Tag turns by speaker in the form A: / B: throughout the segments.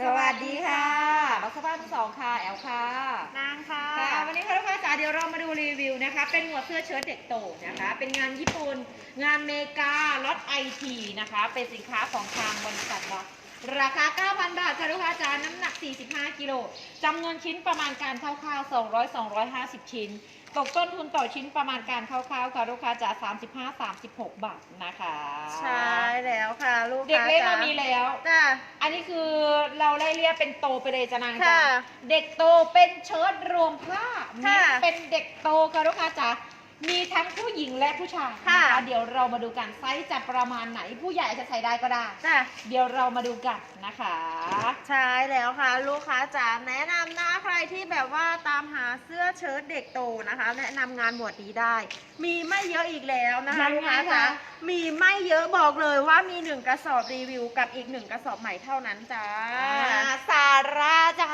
A: สวัสดีค่ะบักสภาพทั้งสองค่ะ แอลค่ะ
B: นางค่ะ
A: ค่ะ วันนี้ค่ะลูกค้าจ๋าเดี๋ยวเรามาดูรีวิวนะคะ เป็นหมวดเสื้อเชิ้ตเด็กโตนะคะ เป็นงานญี่ปุ่น งานเมกาล็อตไอทีนะคะ เป็นสินค้าของทางบริษัทเราราคา 9,000 บาทค่ะลูกค้าจ๋าน้ำหนัก 45 กิโลจำนวนชิ้นประมาณการคร่าวๆ200 250 ชิ้น ตกต้นทุนต่อชิ้นประมาณการคร่าวๆค่ะลูกค้าจ๋า35 36 บาทนะคะ
B: ใช่แล้วค่ะลูก
A: เด็ก
B: ค้า
A: เล็ก
B: จ๋า
A: เรามีแล้ว
B: จ้า
A: อันนี้คือเราไล่เรียกเป็นโตไปเลยจะนาง
B: ค่ะ
A: จ้ะเด็กโตเป็นเชิ้ตรวมผ้า
B: ค่ะ
A: นี่เป็นเด็กโตค่ะลูกค้าจ๋า มีทั้งผู้หญิงและผู้ชาย
B: ค่ะ
A: นเดี๋ยวเรามาดูกันไซส์จะประมาณไหน ผู้ใหญ่จะใส่ได้ก็ได้
B: จ้า
A: เดี๋ยวเรามาดูกันนะคะ
B: ใช่แล้วค่ะ ลูกค้าจ๋าแนะนำนะใครที่แบบว่าตามหาเสื้อเชิ้ตเด็กโตนะคะ แนะนำงานหมวดนี้ได้ มีไม่เยอะอีกแล้วนะคะ
A: ยังไง
B: ลูกค้าจ๋า
A: คะ
B: มีไม่เยอะบอกเลยว่ามีหนึ่งกระสอบรีวิวกับอีกหนึ่งกระสอบใหม่เท่านั้นจ้า
A: อ่าซาร่าจ้า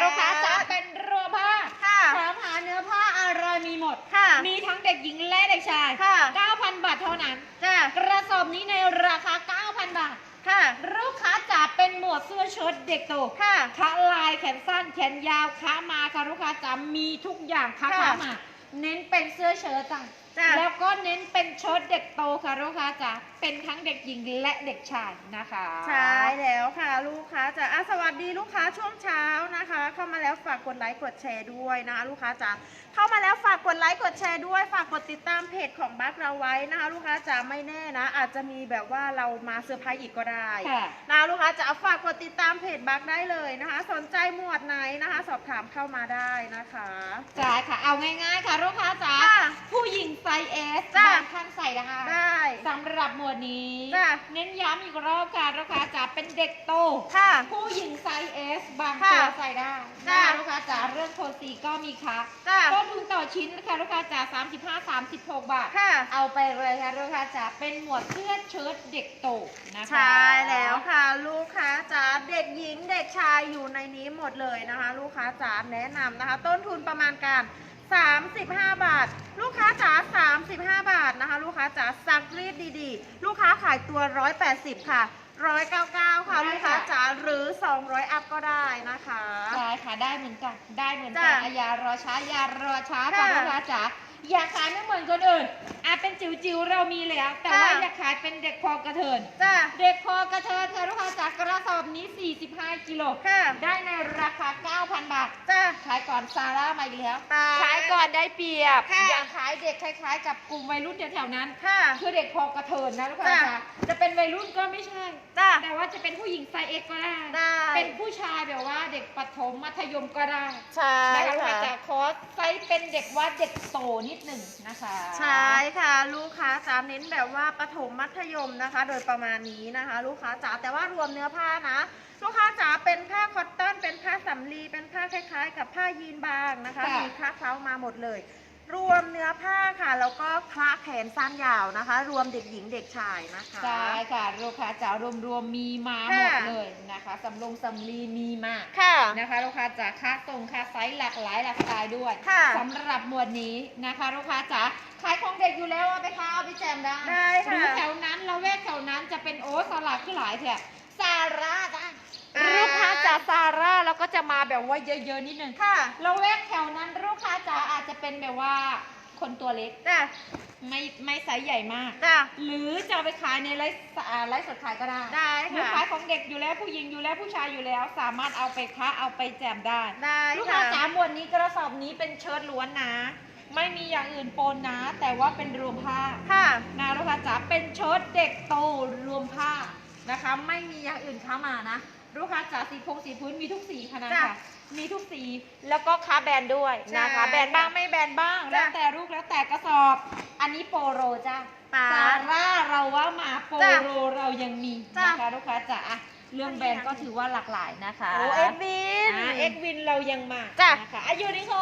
A: ลูกค้าจ๋าเป็นรวมผ้า
B: ค่ะ
A: ถามหา เนื้อผ้าอะไรมีหมด
B: ค่ะ
A: มีทั้งเด็กหญิงและเด็กชาย
B: ค่ะ
A: 9,000 บาทเท่านั้น
B: จ้าก
A: ระสอบนี้ในราคา 9,000 บาท
B: ค่ะ
A: ลูกค้าจ๋าเป็นหมวดเสื้อเชิ้ตเด็กโต
B: ค่ะ
A: ขาลายแขนสั้นแขนยาวขามาค่ะลูกค้าจ๋ามีทุกอย่างค่ะ
B: ค่ะ
A: ขามา เน้นเป็นเสื้อเชิ้ตจ้ะ
B: จ้ะ
A: แล้วก็เน้นเป็นเชิ้ตเด็กโตค่ะลูกค้าจ๋าเป็นทั้งเด็กหญิงและเด็กชายนะคะ
B: ใช่แล้วค่ะลูกค้าจ๋าอะสวัสดีลูกค้าช่วงเช้านะคะ เข้ามาแล้วฝากกดไลค์กดแชร์ด้วยนะคะลูกค้าจ๋าเข้ามาแล้วฝากกดไลค์กดแชร์ด้วย ฝากกดติดตามเพจของบัคเราไว้นะคะ ลูกค้าจ๋าไม่แน่นะ อาจจะมีแบบว่าเรามาเซอร์ไพรส์อีกก็ได้
A: ค่ะ
B: นะลูกค้าจ๋าฝากกดติดตามเพจบัคได้เลยนะคะ สนใจหมวดไหนนะคะ สอบถามเข้ามาได้นะคะ
A: ใช่ค่ะ เอาง่ายๆค่ะลูกค้าจ๋า
B: ค่ะ
A: นใส่ได้
B: ได้
A: สำหรับหมวดนี้
B: จ้ะ
A: เน้นย้ำอีกรอบค่ะลูกค้าจ๋าเป็นเด็กโต
B: ค่ะ
A: ผู้หญิงไซส์เอสบาง
B: ค่ะ
A: ตัวใส่ได้
B: จ้ะ
A: นะคะลูกค้าจ๋าเรื่องโทนสีก็มีค่ะ
B: จ้า
A: ต้นทุนต่อชิ้นนะคะลูกค้าจ๋า35 36 บาท
B: ค่ะ
A: เอาไปเลยค่ะลูกค้าจ๋าเป็นหมวดเสื้อเชิ้ตเด็กโตนะคะ
B: ใช่แล้วค่ะลูกค้าจ๋าเด็กหญิงเด็กชายอยู่ในนี้หมดเลยนะคะ ลูกค้าจ๋าแนะนำนะคะ ต้นทุนประมาณการ 35 บาท ลูกค้าจ๋า35 บาทนะคะ ลูกค้าจ๋าซักรีดดีๆ ลูกค้าขายตัว 180 ค่ะ 199 ค่ะ ลูกค้าจ๋าหรือ 200 อัพก็ได้นะคะ
A: ใช่ค่ะได้เหมือนกันได้เหมือนกัน
B: จ้ะ
A: อะอย่ารอช้าอย่ารอช้า
B: ค่ะ
A: ค่ะลูกค้าจ๋า อยากขายไม่เหมือนคนอื่นอะเป็นจิ๋วๆเรามีแล้ว แต่ว่า
B: ค่ะ
A: อยากขายเป็นเด็กพอกระเทิน
B: จ้า
A: เด็กพอกระเทินค่ะลูกค้าจ๋ากระสอบนี้ 45 กิโล
B: ค่ะ
A: ได้ในราคา 9,000 บาท
B: จ้า
A: ขายก่อนซาร่ามาอีกแล้ว
B: ตาย
A: ขายก่อนได้เปรียบ
B: ค่ะ
A: อยากขายเด็กคล้าย ๆ กับกลุ่มวัยรุ่นแถวๆนั้น
B: ค่ะ
A: คือเด็กพอกระเทินนะลูกค้า
B: จ้ะ
A: จ๋าจะเป็นวัยรุ่นก็ไม่ใช่
B: จ้า
A: แต่ว่าจะเป็นผู้หญิงไซส์เอ็กก็ได้
B: ได้
A: เป็นผู้ชายแบบว่าเด็กประถมมัธยมก็ได้
B: ใช่
A: นะคะลูกค้า
B: ค่ะ
A: จ๋าคอร์สไซส์เป็นเด็กว่าเด็กโตนิดหนึ่งนะคะ
B: ใช่ค่ะ ลูกค้าจ๋าเน้นแบบว่าประถมมัธยมนะคะ โดยประมาณนี้นะคะ ลูกค้าจ๋าแต่ว่ารวมเนื้อผ้านะ ลูกค้าจ๋าเป็นผ้าคอตตอนเป็นผ้าสำลีเป็นผ้าคล้ายๆ กับผ้ายีนบางนะคะมีคละเคล้ามาหมดเลย รวมเนื้อผ้าค่ะ แล้วก็คละแขนสั้นยาวนะคะ รวมเด็กหญิงเด็กชายนะคะ
A: ใช่ค่ะลูกค้าจ๋ารวมๆมีมาหมด
B: ค่ะ
A: เลยนะคะสำลงสำลีมีมา
B: ค่ะ
A: นะคะลูกค้าจ๋าค่าตรงค่าไซส์หลากหลายหลากสไตล์ด้วย
B: ค่ะ
A: สำหรับหมวดนี้นะคะลูกค้าจ๋าขายของเด็กอยู่แล้วเอาไปค้าเอาไปแจมได้
B: ได้ค่ะ
A: หรือแถวนั้นเราแวกแถวนั้นจะเป็นโอ้สลัดขึ้นหลายแถบซาร่าจ้า
B: อ่า
A: ลูก จะมาแบบว่าเยอะๆนิดนึง
B: ค่ะ
A: เราแวกแถวนั้นลูกค้าจ๋าอาจจะเป็นแบบว่าคนตัวเล็ก
B: จ้ะ
A: ไม่ไม่ไซส์ใหญ่มาก
B: จ้ะ
A: หรือจะเอาไปขายในไลฟ์อ่าไลฟ์สดขายก็ได้
B: ได้
A: หรือ
B: ค่ะ
A: ขายของเด็กอยู่แล้วผู้หญิงอยู่แล้วผู้ชายอยู่แล้ว สามารถเอาไปค้าเอาไปแจมได้
B: ได้
A: ลูก
B: ค่ะ
A: ค้าจ๋าหมวดนี้กระสอบนี้เป็นเชิ้ตล้วนนะ ไม่มีอย่างอื่นปนนะ แต่ว่าเป็นรวมผ้า
B: ค่ะ
A: นะลูกค้าจ๋าเป็นเชิ้ตเด็กโตรวมผ้านะคะ ไม่มีอย่างอื่นเข้ามานะ ลูกค้าจ๋าสีพงสีพื้นมีทุกสีค่ะนะ
B: จ้ะ
A: คะมีทุกสีแล้วก็ค้าแบรนด์ด้วยนะคะ
B: ใช่
A: แบรนด์บ้างไม่แบรนด์บ้าง
B: จ้ะ
A: แล้วแต่ลูกแล้วแต่กระสอบ อันนี้โปโรจ้า
B: ปา
A: ซาร่าเราว่ามาโป
B: จ้ะ
A: โรเรายังมี
B: จ้ะ
A: นะคะลูกค้าจ๋าอะเรื่องแบรนด์ก็ถือว่าหลากหลายนะคะ
B: โอ้เอ็ดวิน
A: อ่าเอ็กวินเรายังมา
B: จ้ะ
A: นะคะอะยูนิโค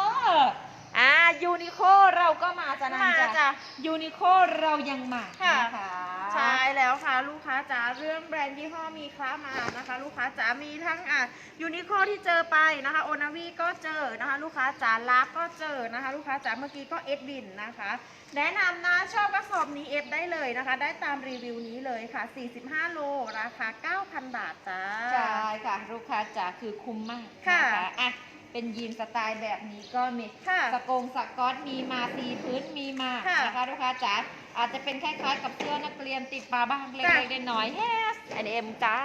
A: อ่ายูนิโคเราก็มาจ้ะนัน
B: มา
A: จ้ะ
B: จ้ะ
A: ยูนิโคเรายังมา
B: ค่ะ
A: นะคะ
B: ใช่แล้วค่ะลูกค้าจ๋าเรื่องแบรนด์ยี่ห้อมีคล้ามานะคะ ลูกค้าจ๋ามีทั้งอะยูนิโคที่เจอไปนะคะโอนาวีก็เจอนะคะ ลูกค้าจ๋าลาฟก็เจอนะคะ ลูกค้าจ๋าเมื่อกี้ก็เอ็ดวินนะคะ แนะนำนะชอบกระสอบนี้เอฟได้เลยนะคะ ได้ตามรีวิวนี้เลยค่ะ 45 โลราคา 9,000 บาทจ้า
A: ใช่ค่ะลูกค้าจ๋าคือคุ้มมาก
B: ค่ะ
A: นะคะอะ เป็นยีนสไตล์แบบนี้ก็มี
B: ค่ะ
A: สกงสกอตมีมาสีพื้นมีมา
B: ค่ะ
A: นะคะลูกค้าจ๋าอาจจะเป็นคล้ายๆกับเสื้อนักเรียนติดมาบ้างเล็
B: จ้ะ
A: กๆน้อยๆ yes อันเอ็มจ้า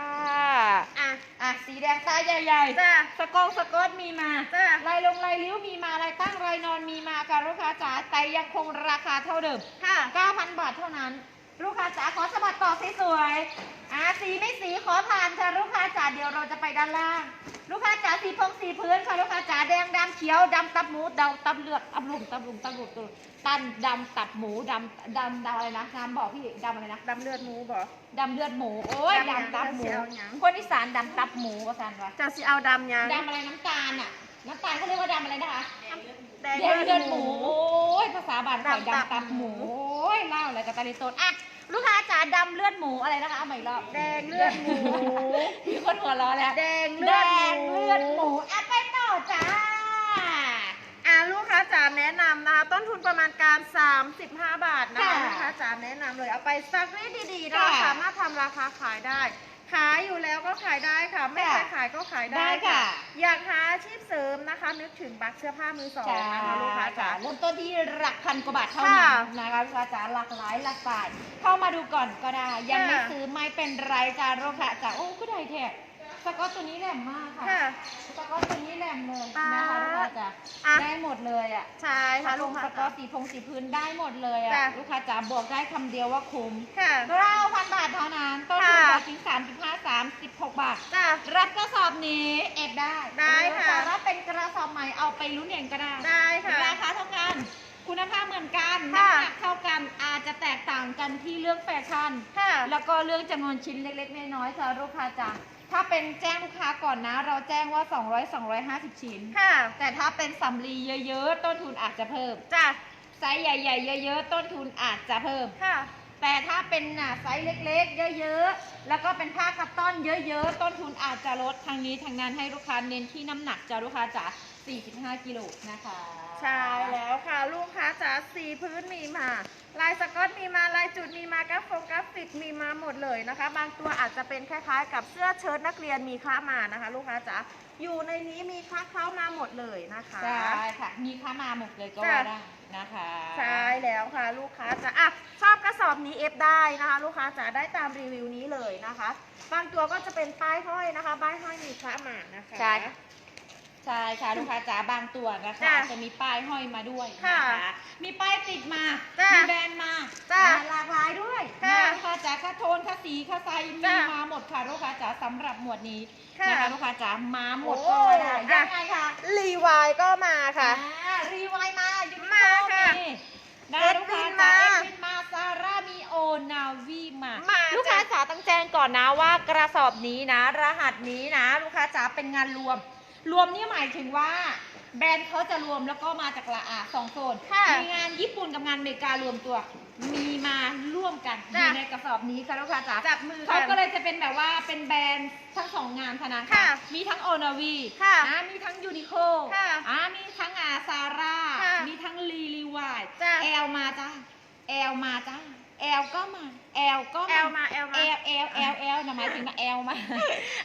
B: อะ
A: อะสีแดงตาใหญ่ๆ
B: จ้า
A: สกงสกอตมีมา
B: จ้า
A: ลายลงลายลิ้วมีมาลายตั้งลายนอนมีมาค่ะลูกค้าจ๋าแต่ยังคงราคาเท่าเดิม
B: ค่ะ
A: 9,000 บาทเท่านั้น ลูกค้าจ๋าขอสะบัดต่อสวยๆอ่าสีไม่สีขอผ่านค่ะลูกค้าจ๋าเดี๋ยวเราจะไปด้านล่าง ลูกค้าจ๋าสีพงสีพื้นค่ะลูกค้าจ๋าแดงดำเขียวดำตับหมูดำตับเลือดตับลุงตับลุงตับลุงตับลุงตันดำตับหมูดำดำดำอะไรนะน้ำบอกพี่ดำอะไรนะ
B: ดำเลือดหมูบอก
A: ดำเลือดหมูโอ้ย
B: ดำหยัง
A: ดำตับหมู
B: จะเอาหยัง
A: คนอีสานดำตับหมูก็สันวะ
B: เจ้าสิเอาดำยัง
A: ดำอะไรน้ำตาลอะน้ำตาลเขาเรียกว่าดำอะไรนะคะ
B: แดง
A: แดง
B: เลื
A: เลื
B: อ
A: อ
B: ด
A: ด
B: ห
A: ห
B: มู
A: มูโอ้ยภาษาบาลข่อย
B: ดำตับ
A: ดำตับหมู
B: หมู
A: โอ้ ยเล่าอะไรกับตาลิโซนอะลูกค้าจ๋าดำเลือดหมูอะไรนะคะเอาใหม่อีกรอบ
B: แดงเลือดหมู
A: มีคนหัวเราะแล้ว
B: แดงเลือดหมู
A: แดงเลือดหมูอะไปต่อจ้า
B: อ่าลูกค้าจ๋าแนะนำนะคะต้นทุนประมาณการ 35 บาทนะคะ
A: ค่ะ
B: ลูกค้าจ๋าแนะนำเลยเอาไปซักรีดดีๆนะคะ
A: ค่ะ
B: สามารถทำราคาขายได้ ขายอยู่แล้วก็ขายได้ค่ะ ไม่
A: ค่ะ
B: ขายขายก็ขายได้
A: ได้ค่ะ
B: อยากหาอาชีพเสริมนะคะ นึกถึงบักเสื้อผ้ามือสองนะคะลูกค้าจ๋า
A: เริ่มต้นที่หลักพันกว่าบาทเท่า
B: ค่ะ
A: นั้นนะคะลูกค้าจ๋าหลากหลายหลากหลายเข้ามาดูก่อนก็ได้ ยังไม่
B: ค่ะ
A: ซื้อไม่เป็นไรจ้าลูกค้าจ๋าโอ้ก็ได้แท้สกอตตัวนี้แหลมมากค่ะ
B: ค่ะ
A: สกอตตัวนี้แหลมเลย
B: ป๊า
A: นะคะลูกค้าจ๋า
B: อะ
A: ได้หมดเลยอะ
B: ใช่ ค่ะลูกค้า
A: สกอ
B: จ๋า
A: ตสีพงสีพื้นได้หมดเลยอะ
B: จ้ะ
A: ลูกค้าจ๋าบอกได้คำเดียวว่าคุ้ม
B: ค่ะ
A: เก้าพันบาทเท่านั้น ต้นทุน
B: ค่ะ
A: ต่อชิ้นสามสิบห้าสามสิบหกบาท
B: จ้า
A: รับกระสอบนี้เอฟได้
B: ได้ค่ะ
A: หรือจรับเป็นกระสอบใหม่เอาไปลุ้นเองก็ได้
B: ได้ค่ะ
A: ราคาเท่ากัน คุณภาพเหมือนกัน
B: ค่ะ
A: น้ำหนักเท่ากันอาจจะแตกต่างกันที่เรื่องแฟชั่น
B: ค่ะ
A: แล้วก็เรื่องจำนวนชิ้นเล็กๆ น้อยๆค่ะลูกค้าจ๋า ถ้าเป็นแจ้งลูกค้าก่อนนะ เราแจ้งว่า 200 250 ชิ้น
B: ค่ะ
A: แต่ถ้าเป็นสำลีเยอะๆ ต้นทุนอาจจะเพิ่ม
B: จ้า
A: ไซส์ใหญ่ๆ เยอะๆ ต้นทุนอาจจะเพิ่ม
B: ค่ะ
A: แต่ถ้าเป็นน่ะไซส์เล็กๆ เยอะๆ แล้วก็เป็นผ้าคัตตอนเยอะๆ ต้นทุนอาจจะลดทางนี้ทางนั้นให้ลูกค้าเน้นที่น้ำหนักจ้าลูกค้าจ๋า45 กิโลนะคะ
B: ใช่แล้วค่ะลูกค้าจ๋าสีพื้นมีมา ลายสก๊อตมีมาลายจุดมีมากราฟงกราฟิกมีมาหมดเลยนะคะ บางตัวอาจจะเป็นคล้ายๆ กับเสื้อเชิ้ตนักเรียนมีค้ามานะคะ ลูกค้าจ๋าอยู่ในนี้มีค้าเข้ามาหมดเลยนะคะ
A: ใช่ค่ะ มีค้ามาหมดเลยก็
B: จ้ะ
A: ว่าได้นะคะ
B: ใช่แล้วค่ะ ลูกค้าจ๋าอะชอบกระสอบนี้เอฟได้นะคะ ลูกค้าจ๋าได้ตามรีวิวนี้เลยนะคะ บางตัวก็จะเป็นป้ายห้อยนะคะป้ายห้อยมีค้ามานะคะ
A: ใช่ ใช่ค่ะลูกค้าจ๋าบางตัวนะคะ
B: จ้ะ
A: จะมีป้ายห้อยมาด้วยนะ
B: ค่ะ
A: คะมีป้ายติดมา
B: จ้ะ
A: มีแบรนด์มา
B: จ้ะ
A: หลากหลายด้วย
B: ค่ะ
A: นะลูกค้าจ๋าค่าโทนค่าสีค่าไซส์มี
B: จ้ะ
A: มาหมดค่ะลูกค้าจ๋าสำหรับหมวดนี้
B: ค่ะ
A: นะคะลูกค้าจ๋ามาหมด
B: โอ้
A: ก็ว่าได้
B: อะ
A: ยังไงคะ
B: รีวายก็มาค่ะ
A: อ่ารีไวล์มาอยู่
B: มาค่ะ
A: นะ
B: เอ็ด
A: ลูก
B: วิ
A: ค้าน
B: มา
A: จ๋าเอ็ดวินมาซาร่ามีโอนาวีมา
B: มา
A: ลูกค้า
B: จ้ะ
A: จ๋าต้องแจ้งก่อนนะว่ากระสอบนี้นะ รหัสนี้นะ ลูกค้าจ๋าเป็นงานรวม รวมนี่หมายถึงว่า แบรนด์เขาจะรวมแล้วก็มาจากละอาสองโซน
B: ค่ะ
A: มีงานญี่ปุ่นกับงานอเมริการวมตัว มีมาร่วมกันอ
B: จ้ะ
A: ยู่ในกระสอบนี้ค่ะลูกค้าจ๋า
B: จับมือ
A: เขา
B: กัน
A: ก็เลยจะเป็นแบบว่าเป็นแบรนด์ทั้งสองงานเท่านั้น
B: ค่ะ
A: มีทั้งโอนาวี
B: ค่ะ
A: นะมีทั้งยูนิโค
B: ค่ะ
A: อ่ามีทั้งอาซาร่า
B: ค่ะ
A: มีทั้งลีลีวาย
B: จ้ะ
A: แอลมาจ้าแอลมาจ้า แอลก็มา แอลก็
B: แอลมาแอลมา
A: แอลแอลแอลแอลนะหมายถึงนะแอลมา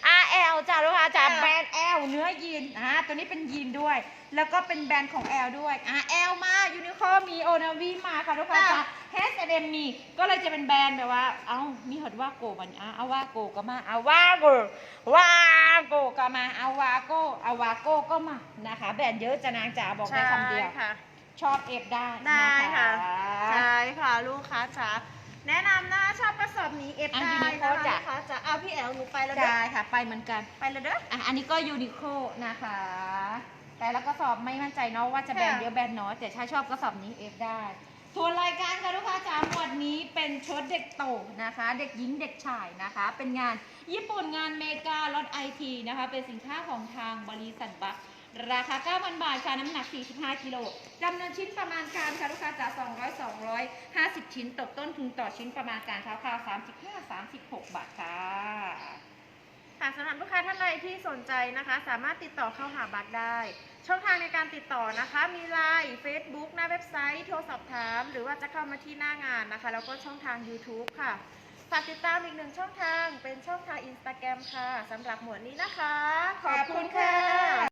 A: อ่าแอลจ้าลูกค้าจ้า
B: ค่ะ
A: แบรนด์แอลเนื้อยีนอ่าตัวนี้เป็นยีนด้วย แล้วก็เป็นแบรนด์ของแอลด้วยอ่าแอลมายูนิโคมีโอนาวีมาค่ะลูกค้าจ้า H&M มีก็เลยจะเป็นแบรนด์แบบว่า เอ้ามีหดว่าโกมันอะเอาว่าโกก็มาเอาว่าโกว่าโกก็มาเอาวาโกเอาวาโกก็มานะคะ แบรนด์เยอะจะนางจ๋าบอกได้คำเดียว
B: ใช่ค่ะ
A: ชอบเอฟได้
B: ได้
A: น
B: ค่ะ ใช่ค่ะลูกค้าจ๋าแนะนำนะชอบกระสอบนี้เอฟ
A: อัน
B: ได้
A: ยูนิ
B: นะ
A: โค
B: คะลู
A: จ้ะ
B: กค้าจ๋าเอาพี่แอลหนูไปแล้วเด้อ
A: ได้ค่ะ ไปเหมือนกัน
B: ไปแล้วเด้อ
A: อะอันนี้ก็ยูนิโคนะคะ แต่ละกระสอบไม่มั่นใจเนาะว่าจะแบรนด์
B: ค่ะ
A: เยอะแบรนด์น้อยแต่ถ้าชอบกระสอบนี้เอฟได้ส่วนรายการค่ะลูกค้าจ๋าหมวดนี้เป็นชุดเด็กโตนะคะ เด็กหญิงเด็กชายนะคะ เป็นงานญี่ปุ่นงานเมการถไอทีนะคะ เป็นสินค้าของทางบริษัทบัค ราคา 9,000 บาทค่ะ น้ำหนัก 45 กิโลจำนวนชิ้นประมาณการค่ะ ลูกค้าจ๋า200 250 ชิ้น ตกต้นทุนต่อชิ้นประมาณการคร่าวๆ35 36 บาทค่ะ
B: ค่ะสำหรับลูกค้าท่านใดที่สนใจนะคะ สามารถติดต่อเข้าหาบัตรได้ ช่องทางในการติดต่อนะคะ มีไลน์ Facebook หน้าเว็บไซต์ โทรสอบถาม หรือว่าจะเข้ามาที่หน้างานนะคะ แล้วก็ช่องทาง YouTube ค่ะ ฝากติดตามอีกหนึ่งช่องทางเป็นช่องทางอินสตาแกรมค่ะสำหรับหมวดนี้นะคะ
A: ขอบคุณค่ะ